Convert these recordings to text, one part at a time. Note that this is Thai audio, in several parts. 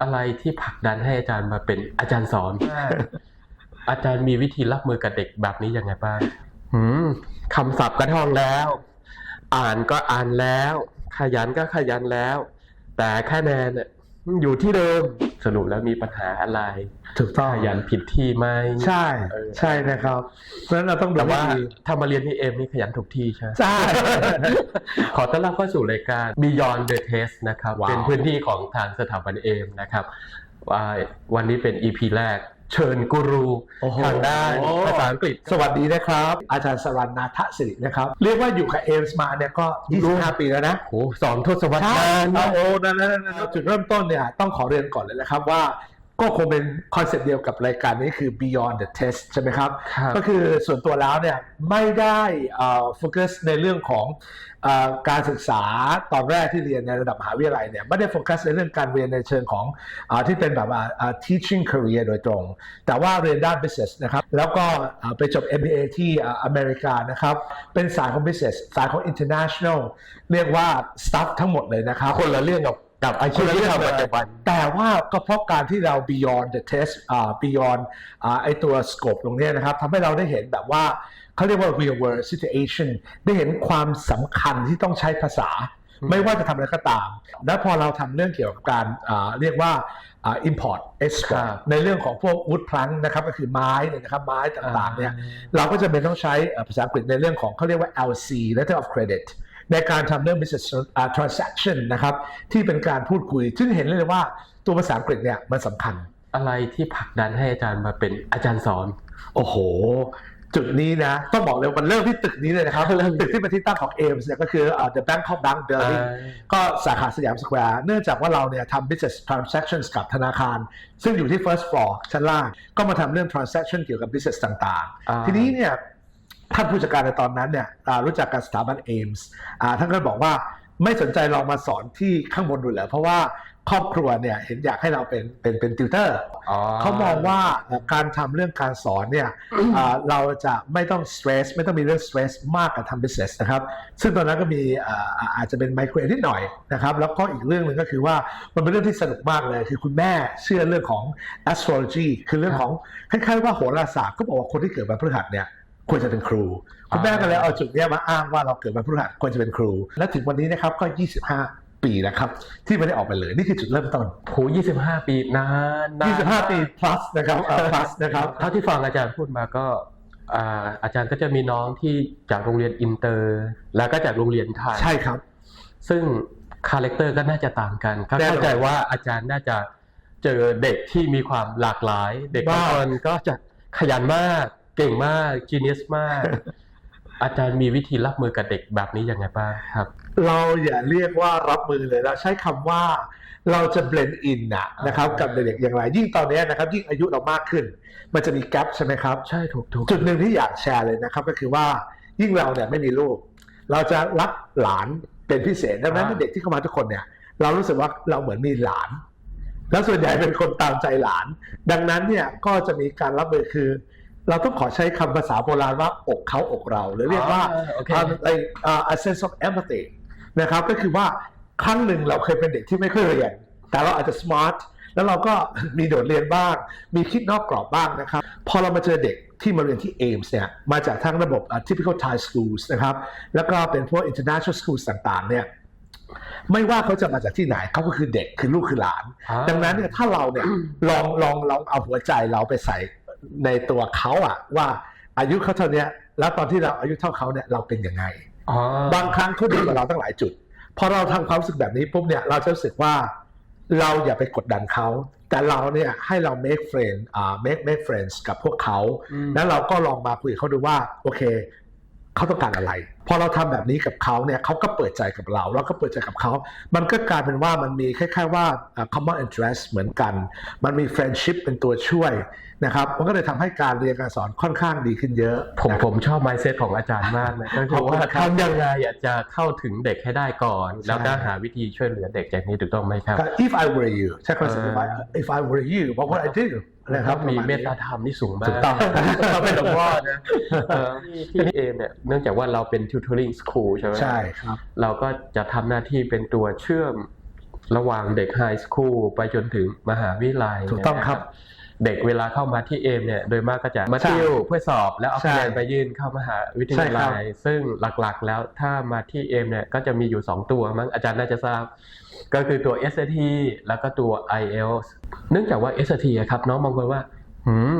อะไรที่ผลักดันให้อาจารย์มาเป็นอาจารย์สอน อาจารย์มีวิธีรับมือกับเด็กแบบนี้ยังไงบ้างหืมคำศัพท์ก็ท่องแล้ว อ่านก็อ่านแล้ว ขยันก็ขยันแล้ว แต่คะแนนเนี่ยอยู่ที่เดิม สรุปแล้วมีปัญหาอะไร ถูกต้องขยันผิดที่ไหมใช่เออใช่นะครับเพราะฉะนั้นเราต้องดูแต่ว่าให้ดีถ้ามาเรียนที่เอ็มนี่ขยันถูกที่ใช่ไหม ใช่ ขอต้อนรับเข้าสู่รายการ Beyond the Test นะครับ ว้าว เป็นพื้นที่ของทางสถาบันเอมนะครับว่าวันนี้เป็น EP แรก เชิญกูรูโอ้โหทางด้านภาษาอังกฤษ สวัสดีนะครับ อาจารย์สรันนาทสิรินะครับ เรียกว่าอยู่กับเอมส์มาเนี่ยก็ 25 ปีแล้วนะโอ้โหสองทศวรรษใช่นานโอ้นะโหนั่นนั่นนั่นนั่นจุดเริ่มต้นเนี่ยต้องขอเรียนก่อนเลยนะครับว่า ก็คงเป็นคอนเซ็ปต์เดียวกับรายการนี้คือ Beyond the Test ใช่ไหมครับครับก็คือส่วนตัวแล้วเนี่ยไม่ได้โฟกัสในเรื่องของเออการศึกษาตอนแรกที่เรียนในระดับมหาวิทยาลัยเนี่ยไม่ได้โฟกัสในเรื่องการเรียนในเชิงของอาที่เป็นแบบว่าอ่า teaching career โดยตรง แต่ว่าเรียนด้าน business นะครับ แล้วก็อ่าไปจบ MBA ที่อ่าอเมริกานะครับ เป็นสายของ business สายของ international เรียกว่า stuff ทั้งหมดเลยนะครับ คนละเรื่องกับ กับอาชีพที่ทำปัจจุบันแต่ว่าก็เพราะการที่เรา beyond the test อ่า beyond อ่าไอตัว scope ตรงเนี้ยนะครับทำให้เราได้เห็นแบบว่าเขาเรียกว่า real world situation ได้เห็นความสำคัญที่ต้องใช้ภาษา ไม่ว่าจะทำอะไรก็ตาม และพอเราทำเรื่องเกี่ยวกับการอ่าเรียกว่าอ่า import ครั export บในเรื่องของพวก wood plank นะครับก็คือไม้เนี่ยนะครับไม้ต่างๆเนี่ยอ่เราก็จะเป็นต้องใช้เอ่อภาษาอังกฤษในเรื่องของเขาเรียกว่า LC letter of credit ในการทำเรื่อง business อ่า transaction นะครับที่เป็นการพูดคุย ซึ่งเห็นเลยว่าตัวภาษาอังกฤษเนี่ยมันสำคัญ อะไรที่ผลักดันให้อาจารย์มาเป็นอาจารย์สอน โอ้โห จุดนี้นะ ต้องบอกเลยมันเริ่มที่ตึกนี้เลยนะครับเริ่มตึกที่เป็นที่ตั้งของ AIMS เนี่ยก็คืออ่า The Bangkok Bank Building อ่าก็สาขาสยามสแควร์เนื่องจากว่าเราเนี่ยทำ business transactions กับธนาคาร ซึ่งอยู่ที่ first floor ชั้นล่าง ก็มาทำเรื่อง transaction เกี่ยวกับ business ต่างอ่าๆทีนี้เนี่ย ท่านผู้จัดการในตอนนั้นเนี่ยอ่ารู้จักกับสถาบัน AIMS อ่าท่านก็บอกว่าไม่สนใจลองมาสอนที่ข้างบนดูเหรอเพราะว่าครอบครัวเนี่ยเห็นอยากให้เราเป็นเป็นเป็นติวเตอร์อ๋อเขามองว่าเอ่อการทำเรื่องการสอนเนี่ยอ่าเราจะไม่ต้องส t ตรสไม่ต้องมีเรื่องส t ตรสมากกับทำ business นะครับ ซึ่งตอนนั้นก็มีอ่าอ่าอาจจะเป็นไมโครนิดหน่อยนะครับ แล้วก็อีกเรื่องหนึ่งก็คือว่ามันเป็นเรื่องที่สนุกมากเลย คือคุณแม่เชื่อเรื่องของ astrology คือเรื่องของคล้ายๆว่าโหราศาสตร์ก็บอกว่าคนที่เกิดวันพฤหัสเนี่ย ควรจะเป็นครู คุณแม่ก็เลยเอาจุดเนี้ยมาอ้างว่าเราเกิดวันพฤหัสควรจะเป็นครู และถึงวันนี้นะครับก็ 25ปีแล้วครับที่ไม่ได้ออกไปเลยนี่คือจุดเริ่มต้นโหยี่สิบห้าปีนานนาน25 ปี plus นะครับเอ่อ plus นะครับเท่าที่ฟังอาจารย์พูดมาก็อ่าอาจารย์ก็จะมีน้องที่จากโรงเรียนอินเตอร์ แล้วก็จากโรงเรียนไทยใช่ครับ ซึ่งคาแรคเตอร์ก็น่าจะต่างกันก็แน่นอนเข้าใจว่าอาจารย์น่าจะเจอเด็กที่มีความหลากหลาย เด็กบางมากคนก็จะขยันมาก เก่งมากจีเนียสมาก อาจารย์มีวิธีรับมือกับเด็กแบบนี้ยังไงบ้างครับ เราอย่าเรียกว่ารับมือเลยเราใช้คำว่าเราจะ blend in นะนะครับอ่ากักับเด็กๆอย่างไร ยิ่งตอนนี้นะครับ ยิ่งอายุเรามากขึ้น มันจะมีแกลใช่ไหมครับ ใช่ถูกถูกจุดหนึ่งที่อยากแชร์เลยนะครับ ก็คือว่ายิ่งเราเนี่ยไม่มีลูก เราจะรักหลานเป็นพิเศษดังนั้นอ่าเด็กที่เข้ามาทุกคนเนี่ย เรารู้สึกว่าเราเหมือนมีหลาน แล้วส่วนใหญ่เป็นคนตามใจหลาน ดังนั้นเนี่ยก็จะมีการรับมือคือ เราต้องขอใช้คำภาษาโบราณว่าอกเขาอกเรา หรือเรียกว่าอ่โอเคอ่าไอ้อ่า a sense of empathy นะครับก็คือว่าครั้งหนึ่งเราเคยเป็นเด็กที่ไม่ค่อยเรียน แต่เราอาจจะ smart แล้วเราก็ มีโดดเรียนบ้าง มีคิดนอกกรอบบ้างนะครับ พอเรามาเจอเด็กที่มาเรียนที่ AIMS เนี่ยมาจากทั้งระบบอ่า typical Thai schools นะครับแล้วก็เป็นพวก international schools ต่างๆเนี่ยไม่ว่าเขาจะมาจากที่ไหนเขาก็คือเด็กคือลูกคือหลาน อ่า ดังนั้นเนี่ยถ้าเราเนี่ยลองลองลองเอาหัวใจเราไปใส่ ในตัวเขาอะว่าอายุเขาเท่าเนี้ยแล้วตอนที่เราอายุเท่าเขาเนี่ยเราเป็นยังไงอ๋อบางครั้งเขาดีกว่าเราตั้งหลายจุดพอเราทำความรู้สึกแบบนี้ปุ๊บเนี่ยเราจะรู้สึกว่าเราอย่าไปกดดันเขา แต่เราเนี่ยให้เรา make friend อ่า make make friends กับพวกเขาอืมแล้วเราก็ลองมาคุยกับเขาดูว่า โอเค เขาต้องการอะไร พอเราทำแบบนี้กับเขาเนี่ยเขาก็เปิดใจกับเรา เราก็เปิดใจกับเขา มันก็กลายเป็นว่ามันมีคล้ายๆว่าอ่า common interest เหมือนกัน มันมี friendship เป็นตัวช่วยนะครับ มันก็เลยทำให้การเรียนการสอนค่อนข้างดีขึ้นเยอะ ผมนะผมชอบ mindset ของอาจารย์มากนะก็ขคืออบคุณว่าครับทำยังไงอยากจะเข้าถึงเด็กให้ได้ก่อนใช่แล้วก็หาวิธีช่วยเหลือเด็กอย่างนี้ถูกต้องไหมครับก็ if I were you ใช่คอนเซ็ปต์ if I if I were you what would I do นะครับมีประาณเมนี้ตตาธรรมที่สูงมากถูกต้องเราเป็นหลวงพ่อนะเออที่ที่เอมเนี่ยเนื่องจากว่าเราเป็น tutoring school ใช่ไหมใช่ครับ เราก็จะทำหน้าที่เป็นตัวเชื่อมระหว่างเด็กไฮสคูลไปจนถึงมหาวิทยาลัยถูกต้องครับ เนี่ยนะเด็กเวลาเข้ามาที่เอมเนี่ยโดยมากก็จะมาใช่เที่ยวเพื่อสอบแล้วเอาใช่คะแนนไปยื่นเข้ามหาวิทยาใช่ครัลัยซึ่งหลักๆ แล้วถ้ามาที่เอมเนี่ยก็จะมีอยู่ 2 ตัวมั้งอาจารย์น่าจะทราบ ก็คือตัว SAT แล้วก็ตัว IELTS เนื่องจากว่า SAT อะครับน้องบางคนว่าหืม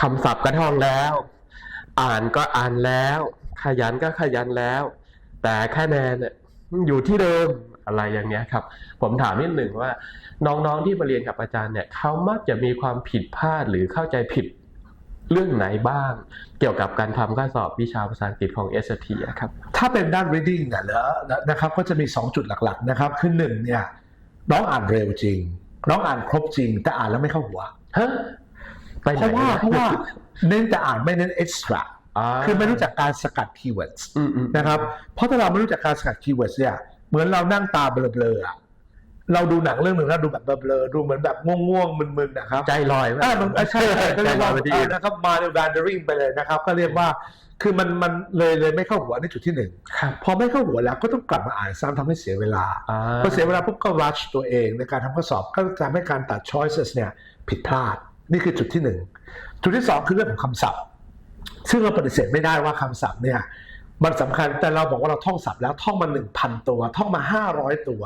คำศัพท์ก็ท่องแล้ว อ่านก็อ่านแล้ว ขยันก็ขยันแล้ว แต่คะแนนเนี่ยอยู่ที่เดิม อะไรอย่างเงี้ยครับ ผมถามนิดหนึ่งว่า น้องๆที่มาเรียนกับอาจารย์เนี่ยเขามักจะมีความผิดพลาดหรือเข้าใจผิดเรื่องไหนบ้าง เกี่ยวกับการทำข้อสอบวิชาภาษาอังกฤษของ SAT อะครับ ถ้าเป็นด้าน reading เนี่ยเหรอนะครับก็จะมี 2 จุดหลักๆนะครับคือหนึ่งเนี่ยน้องอ่านเร็วจริง น้องอ่านครบจริง แต่อ่านแล้วไม่เข้าหัวฮะไปไหเพนราะว่านี่ยเพราะว่าเน้นแต่อ่านไม่เน้น extra าคือไม่รู้จักการสกัด keywords อืมอืมนะครับเพราะถ้าเราไม่รู้จักการสกัด keywords เนี่ย เหมือนเรานั่งตาเบลอๆอะเราดูหนังเรื่องหนึ่งแล้วดูแบบเบลอๆดูเหมือนแบบง่วงๆมึนๆนะครับใจลอยไหมอ่ามันอะใช่ใช่ก็เรียกว่าใจลอยไปที่เออื่อนนะครับมาใน wandering ไปเลยนะครับ ก็เรียกว่าคือมันมันเลยเลยไม่เข้าหัวในจุดที่หนึ่งครับพอไม่เข้าหัวแล้วก็ต้องกลับมาอ่านซ้ำทำให้เสียเวลาอ่าพอเสียเวลาปุ๊บก็ rush ตัวเองในการทำข้อสอบก็ทำให้การตัด choices เนี่ยผิดพลาดนี่คือจุดที่หนึ่งจุดที่สองคือเรื่องของคำศัพท์ ซึ่งเราปฏิเสธไม่ได้ว่าคำศัพท์เนี่ย มันสำคัญแต่เราบอกว่าเราท่องศัพท์แล้วท่องมาหนึ่งพันตัว ท่องมาห้าร้อยตัว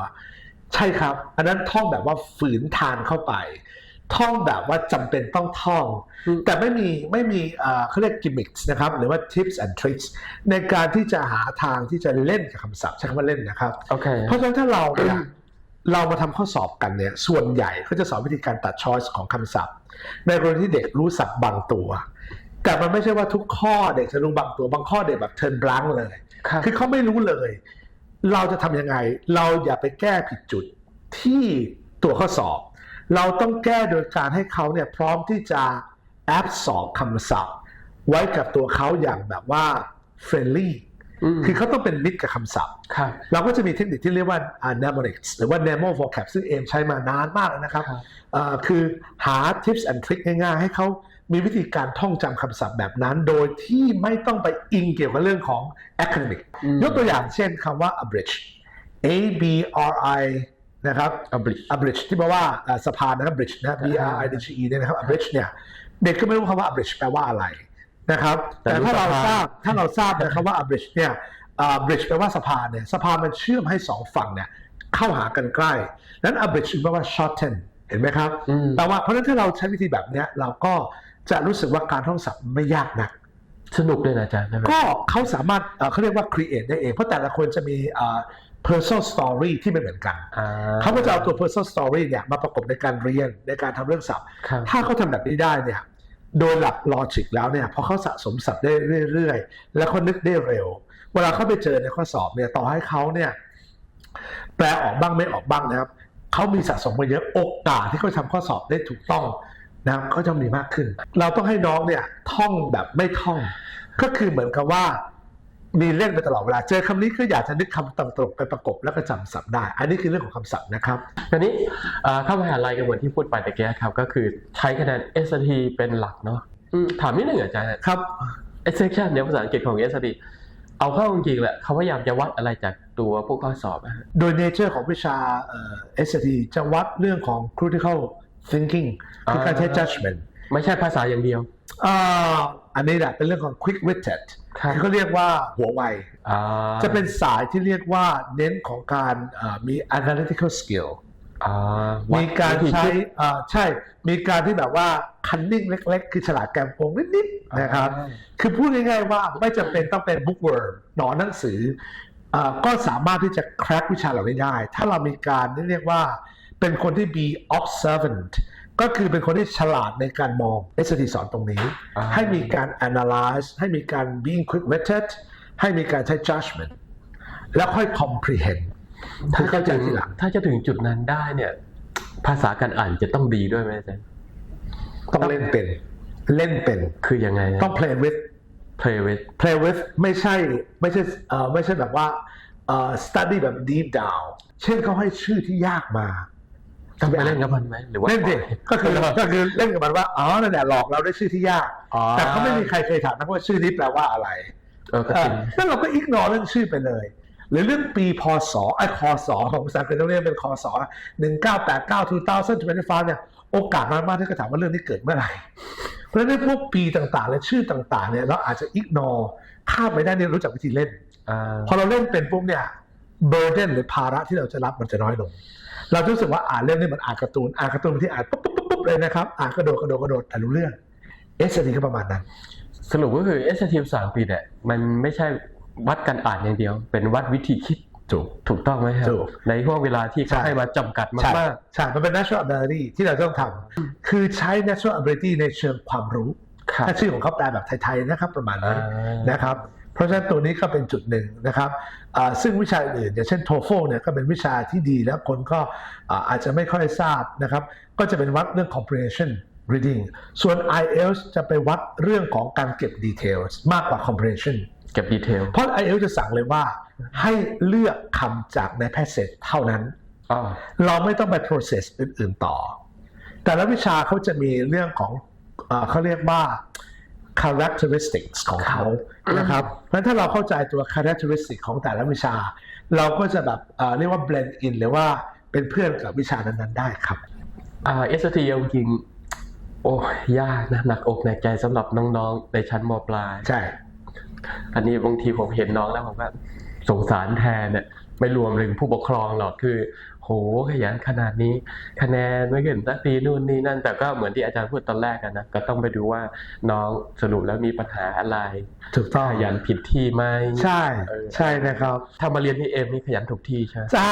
ใช่ครับ อันนั้นท่องแบบว่าฝืนทานเข้าไป ท่องแบบว่าจำเป็นต้องท่องอืมแต่ไม่มีไม่มีเอ่อเขาเรียก gimmicks นะครับ หรือว่า tips and tricks ในการที่จะหาทางที่จะเล่นกับคำศัพท์ใช้คำว่าเล่นนะครับโอเคเพราะฉะนั้นถ้าเราเนี่ยเรามาทำข้อสอบกันเนี่ย ส่วนใหญ่ก็จะสอนวิธีการตัดช้อยส์ของคำศัพท์ ในกรณีที่เด็กรู้ศัพท์บางตัว แต่มันไม่ใช่ว่าทุกข้อเด็กจะรู้บางตัวบางข้อเด็กแบบเทิร์นบลังเลย ครับ คือเขาไม่รู้เลย เราจะทำยังไง เราอย่าไปแก้ผิดจุดที่ตัวข้อสอบ เราต้องแก้โดยการให้เขาเนี่ยพร้อมที่จะแอบสอบคำศัพท์ ไว้กับตัวเขาอย่างแบบว่าเฟรนลี่ อืมคือเขาต้องเป็นมิตรกับคำศัพท์ ครับ เราก็จะมีเทคนิคที่เรียกว่า uh, mnemonics หรือว่า memo vocab ซึ่งเอมใช้มานานมากแล้วนะครับครับ เอ่อคือหา tips and trick ง่ายๆ ให้เขา มีวิธีการท่องจำคำศัพท์แบบนั้น โดยที่ไม่ต้องไปอิงเกี่ยวกับเรื่องของ academic อืมยกตัวอย่างเช่นคำว่า abridge a b r i นะครับ abridge abridge ที่แปลว่าเอ่อสะพานนะครับ bridge นะ b r i d g e เนี่ยนะครับ abridge เนี่ยเด็กก็ไม่รู้คำว่า abridge แปลว่าอะไรนะครับ แต่แต่รู้ถ้าเราสะพานทราบถ้าเราทราบนะครับว่า abridge เนี่ยอ่า bridge แปลว่าสะพานเนี่ยสะพานมันเชื่อมให้สองฝั่งเนี่ยเข้าหากันใกล้นั้น abridge แปลว่า shorten เห็นไหมครับอืมแปลว่าเพราะฉะนั้นถ้าเราใช้วิธีแบบเนี้ยเราก็ จะรู้สึกว่าการท่องศัพท์ไม่ยากนักสนุกเลยนะอาจารย์ใช่ไหมก็เขาสามารถเอ่อเขาเรียกว่า create ได้เอง เพราะแต่ละคนจะมีเอ่อ personal story ที่ไม่เหมือนกันอ่าเขาก็จะเอาตัว personal story เนี่ยมาประกบในการเรียนในการทำเรื่องศัพท์ครับถ้าเขาทำแบบนี้ได้เนี่ยโดยหลักลอจิกแล้วเนี่ยพอเขาสะสมศัพท์ได้เรื่อยๆ แล้วเขานึกได้เร็ว เวลาเขาไปเจอในข้อสอบเนี่ยต่อให้เขาเนี่ยแปลออกบ้างไม่ออกบ้างนะครับเขามีสะสมมาเยอะโอกาสที่เขาทำข้อสอบได้ถูกต้อง นะครับก็จะมีมากขึ้น เราต้องให้น้องเนี่ยท่องแบบไม่ท่อง ก็คือเหมือนกับว่า มีเล่นไปตลอดเวลา เจอคำนี้ก็อยากจะนึกคำตรงๆไปประกบแล้วก็จำศัพท์ได้ อันนี้คือเรื่องของคำศัพท์นะครับทีนี้เอ่อเข้ามหาลัยกันเหมือนที่พูดไปตะเกียครับ ก็คือใช้คะแนน SAT เป็นหลักเนาะอืมถามนิดหนึ่งอาจารย์ครับไอ้ section เนี่ยภาษาอังกฤษของ SAT เอาเข้าจริงๆแหละเขาพยายามจะวัดอะไรจากตัวพวกข้อสอบอะฮะโดยเนเจอร์ของวิชาเอ่อ SAT จะวัดเรื่องของ critical thinking คือการใช้ judgment ไม่ใช่ภาษาอย่างเดียวอ่าอันนี้แหละเป็นเรื่องของ quick witted ครับคือเขาเรียกว่าหัวไวอ่าจะเป็นสายที่เรียกว่าเน้นของการเอ่อมี analytical skill อ่าวัดมีการวิธีใช้คิดอ่าใช่ มีการที่แบบว่า cunning เล็ก ๆ คือฉลาดแกมโกงนิดๆนะครับอ่าคือพูดง่ายๆว่าไม่จำเป็นต้องเป็น bookworm หนอนหนังสืออ่าก็สามารถที่จะ crack วิชาเหล่านี้ได้ ถ้าเรามีการเรียกว่า เป็นคนที่ be observant ก็คือเป็นคนที่ฉลาดในการมอง SAT สอนตรงนี้อ่าให้มีการ analyze ให้มีการ being quick witted ให้มีการใช้ judgment แล้วค่อย comprehend ถ้าคือจะเข้าใจถึงทีหลังถ้าจะถึงจุดนั้นได้เนี่ย ภาษาการอ่านจะต้องดีด้วยไหมอาจารย์ต้องเล่นเป็น เล่นเป็นคือยังไงอะต้อง play with play with play with ไม่ใช่ไม่ใช่เอ่อไม่ใช่แบบว่าเอ่อ study แบบ deep down เช่นเขาให้ชื่อที่ยากมา ต้องไปเล่นกับมันไหมหรือว่าเล่นดิปล่อยก็คือก็คือเล่นกับมันว่าอ๋อนั่นแหละหลอกเราได้ชื่อที่ยากอ๋อแต่เขาไม่มีใครเคยถามนะว่าชื่อนี้แปลว่าอะไรเออก็เอจอริงแล้วเราก็อิกนอเรื่องชื่อไปเลย หรือเรื่องปีพศไอ้คศของภาษาอังกฤษต้องเรียกเป็นคศ1989 2025เนี่ยโอกาสน้อยมากที่จะถามว่าเรื่องนี้เกิดเมื่อไหร่เพราะฉะนั้นพวกปีต่างๆ และชื่อต่างๆเนี่ยเราอาจจะอิกนอข้ามไปได้เนี่ยรู้จักวิธีเล่นอ่าพอเราเล่นเป็นปุ๊บเนี่ย เบอร์เดนหรือภาระที่เราจะรับมันจะน้อยลง เราจะรู้สึกว่าอ่านเรื่องนี้มันอ่านการ์ตูน อ่านการ์ตูนที่อ่านปุ๊บปุ๊บปุ๊บปุ๊บเลยนะครับ อ่านกระโดดกระโดดกระโดดแต่รู้เรื่องเอสดีก็ประมาณนั้น สรุปก็คือ s อ t สามปีเนี่ยมันไม่ใช่วัดการอ่านอย่างเดียว เป็นวัดวิธีคิดถูกถูกต้องไหมครับถูกในห่วงเวลาที่เขาใช่ให้มาจำกัดใช่มากใช่มันเป็น natural ability ที่เราต้องทำคือใช้ natural ability ในเชิงความรู้ๆครับถ้าชื่อของเขาแปลแบบไทยๆนะครับประมาณอ่านั้นนะครับ เพราะฉะนั้นตัวนี้ก็เป็นจุดหนึ่งนะครับอ่าซึ่งวิชาอื่นอย่างเช่น TOEFL เนี่ยก็เป็นวิชาที่ดีแล้วคนก็อ่าอาจจะไม่ค่อยทราบนะครับ ก็จะเป็นวัดเรื่อง comprehension reading ส่วน IELTS จะไปวัดเรื่องของการเก็บ details มากกว่า comprehension เก็บดีเทลเพราะ IELTS จะสั่งเลยว่าให้เลือกคำจากใน passage เท่านั้นอ๋อเราไม่ต้องไป process อื่น ๆ ต่อ แต่ละวิชาเขาจะมีเรื่องของเอ่อเขาเรียกว่า characteristics ของเขานะครับเพราะฉะนั้นถ้าเราเข้าใจตัว characteristic ของแต่ละวิชา เราก็จะแบบเอ่อเรียกว่า blend in หรือว่าเป็นเพื่อนกับวิชานั้นๆได้ครับอ่า s อ t จริงๆโอ้ยยากนะหนักอกหนักใจสำหรับน้องๆ ในชั้นมปลาย ใช่ อันนี้บางทีผมเห็นน้องแล้วผมก็สงสารแทนเนี่ย ไม่รวมถึงผู้ปกครองหรอกคือ โหขยันขนาดนี้ คะแนนไม่ขึ้นสักทีนู่นนี่นั่น แต่ก็เหมือนที่อาจารย์พูดตอนแรกกันนะก็ต้องไปดูว่าน้องสรุปแล้วมีปัญหาอะไร ถูกต้องขยันผิดที่ไหมใช่เออใช่นะครับ ถ้ามาเรียนที่เอ็มนี่ขยันถูกที่ใช่ไหมใช่